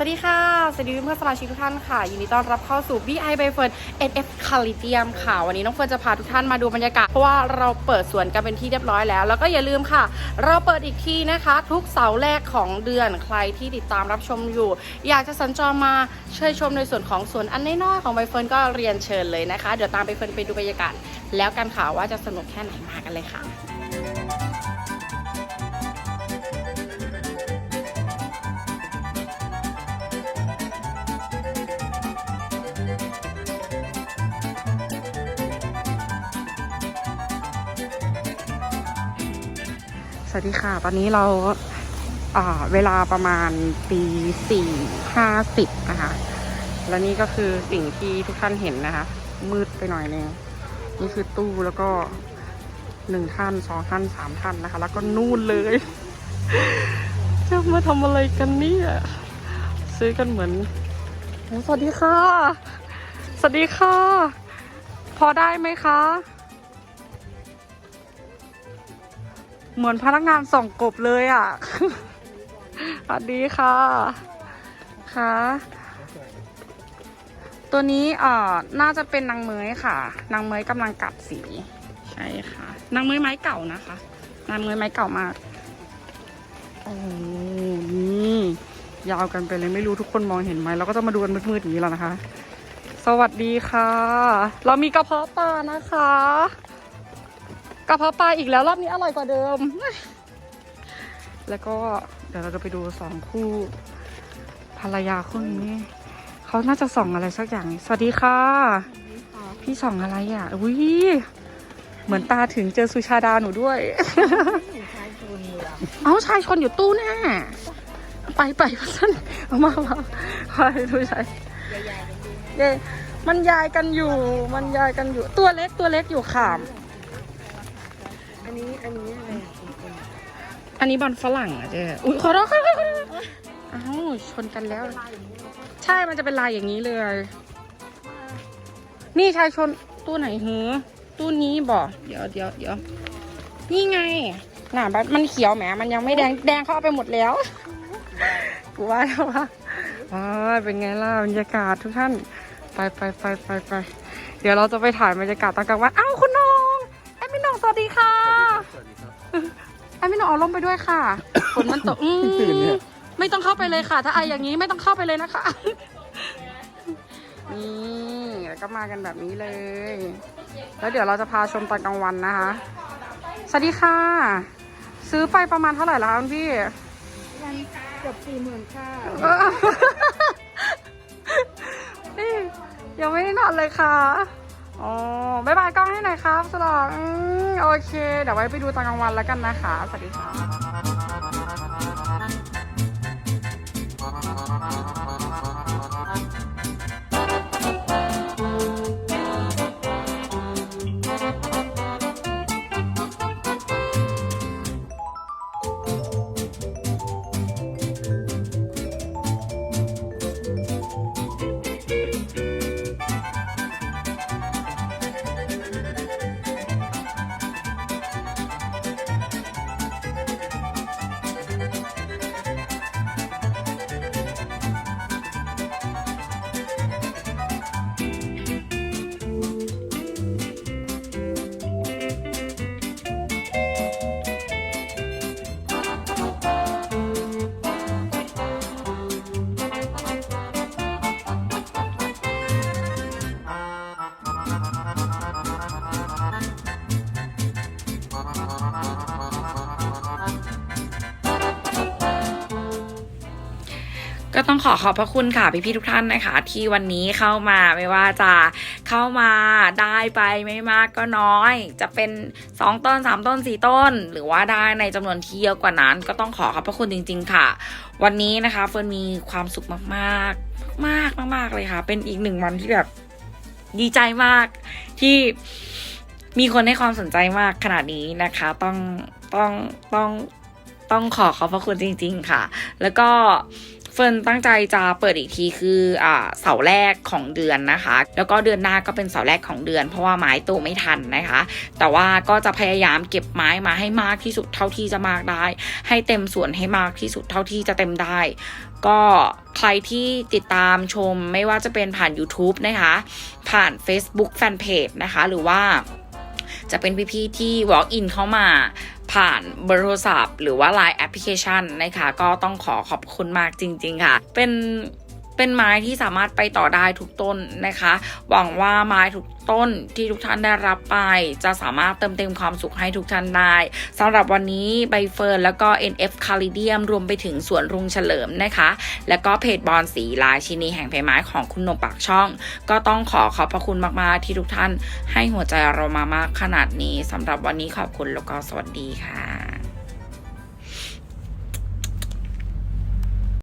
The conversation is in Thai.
สวัสดีค่ะ สวัสดีเพื่อนสมาชิกทุกท่านค่ะยินดีต้อนรับเข้าสู่ BI ใบเฟิร์น NF คาลิเทียมค่ะ วันนี้น้องเฟิร์นจะพาทุกท่านมาดูบรรยากาศ เพราะว่าเราเปิดสวนกันเป็นที่เรียบร้อยแล้ว แล้วก็อย่าลืมค่ะ เราเปิดอีกทีนะคะ ทุกเสาร์แรกของเดือนใครที่ติดตามรับชมอยู่ อยากจะสัญจรมาเชิญชมในส่วนของสวนอันน้อยๆของใบเฟิร์นก็เรียนเชิญเลยนะคะ เดี๋ยวตามใบเฟิร์นไปดูบรรยากาศ แล้วกันค่ะว่าจะสนุกแค่ไหนมากันเลยค่ะ สวัสดีค่ะ ตอนนี้เราเวลาประมาณตีสี่ห้าสิบนะคะ และนี่ก็คือสิ่งที่ทุกท่านเห็นนะคะ มืดไปหน่อยนึงนี่คือตู้แล้วก็หนึ่งท่านสองท่านสามท่านนะคะ แล้วก็นู่นเลยจะมาทำอะไรกันเนี่ย ซื้อกันเหมือนโอ้สวัสดีค่ะ สวัสดีค่ะ พอได้ไหมคะ เหมือนพนักงานส่องกบเลยอะ สวัสดีค่ะ ค่ะ ตัวนี้เอ่อน่าจะเป็นนางเมยค่ะ นางเมยกำลังกัดสี ใช่ค่ะ นางเมยไม้เก่านะคะ นางเมยไม้เก่ามาก โอ้โหนี่ยาวกันไปเลยไม่รู้ทุกคนมองเห็นไหมเราก็จะมาดูกันมืดๆอย่างนี้แล้วนะคะ สวัสดีค่ะ เรามีกระเพาะปลานะคะ กระเพาะปลาอีกแล้วรอบนี้อร่อยกว่าเดิม แล้วก็เดี๋ยวเราจะไปดูสองคู่ ภรรยาคู่นี้เขาน่าจะส่องอะไรสักอย่าง สวัสดีค่ะ พี่ส่องอะไรอะอุ้ยเหมือนตาถึงเจอสุชาดาหนูด้วย เอาชายชนอยู่ตู้หน้าไปไปพันนเอามามาไปดูชายเย้มันยายกันอยู่ มันยายกันอยู่ ตัวเล็กตัวเล็กอยู่ค่ะอั นี้ อันนี้อะไรอะคุณคุณอันนี้บอลฝรั่งอะเจ๊อุ้ยขอโทษค่ะอ้าวชนกันแล้ว ใช่มันจะเป็นลายอย่างนี้เลย นี่ชายชนตู้ไหนเหรอตู้นี้บอกเดี๋ยวเดี๋ยวเดี๋ยวนี่ไงน่ะมันเขียวแหมมันยังไม่แดงแดงเขาเอาไปหมดแล้วกูว่าแล้วว่าอ๋อเป็นไงล่ะบรรยากาศทุกท่าน ไปไปไปไปไปเดี๋ยวเราจะไปถ่ายบรรยากาศตอนกลางวันอ้าวคุณ น้องแอดมินน้องสวัสดีค่ะไอ้ไม่ต้องเอาล่มไปด้วยค่ะ ฝนมันตกอืมไม่ต้องเข้าไปเลยค่ะ ถ้าไออย่างนี้ไม่ต้องเข้าไปเลยนะคะ นี่แล้วก็มากันแบบนี้เลย แล้วเดี๋ยวเราจะพาชมตอนกลางวันนะคะ สวัสดีค่ะ ซื้อไปประมาณเท่าไหร่แล้วคะคุณพี่ วันเกือบสี่หมื่นค่ะ เออนี่ยังไม่ได้นอนเลยค่ะ โอ้บายบายกล้องให้หน่อยครับสลองอืมโอเค เดี๋ยวไว้ไปดูตอนกลางวันแล้วกันนะคะ สวัสดีค่ะ ก็ต้องขอขอบพระคุณค่ะพี่ๆทุกท่านนะคะ ที่วันนี้เข้ามาไม่ว่าจะเข้ามาได้ไปไม่มากก็น้อย จะเป็น 2 ต้น 3 ต้น 4 ต้น หรือว่าได้ในจำนวนที่เยอะกว่านั้น ก็ต้องขอขอบพระคุณจริง ๆ ค่ะ วันนี้นะคะเฟิร์นมีความสุขมากๆ มากๆมากๆเลยค่ะ เป็นอีกหนึ่งวันที่แบบดีใจมากที่มีคนให้ความสนใจมากขนาดนี้นะคะ ต้องต้องต้องต้องขอขอบพระคุณจริง ๆ ค่ะ แล้วก็ ฟิร์นตั้งใจจะเปิดอีกทีคืออ่าเสาร์แรกของเดือนนะคะ แล้วก็เดือนหน้าก็เป็นเสาร์แรกของเดือน เพราะว่าไม้โตไม่ทันนะคะ แต่ว่าก็จะพยายามเก็บไม้มาให้มากที่สุดเท่าที่จะมากได้ ให้เต็มส่วนให้มากที่สุดเท่าที่จะเต็มได้ ก็ใครที่ติดตามชมไม่ว่าจะเป็นผ่าน YouTube นะคะ ผ่าน Facebook Fanpage นะคะ หรือว่าจะเป็นพี่ๆที่ walk in เข้ามา ผ่านเบอร์โทรศัพท์หรือว่า Line แอปพลิเคชันนะคะ ก็ต้องขอขอบคุณมากจริง ๆ ค่ะ เป็น เป็นไม้ที่สามารถไปต่อได้ทุกต้นนะคะ หวังว่าไม้ทุกต้นที่ทุกท่านได้รับไป จะสามารถเติมเต็มความสุขให้ทุกท่านได้สำหรับวันนี้ใบเฟิร์นแล้วก็ NF คาริเดียมรวมไปถึงสวนรุงเฉลิมนะคะ แล้วก็เพจบอลสีลายชินีแห่งเพไม้ของคุณนงปากช่อง ก็ต้องขอขอบพระคุณมาก ๆ ที่ทุกท่านให้หัวใจเรามามากขนาดนี้สำหรับวันนี้ขอบคุณแล้วก็สวัสดีค่ะ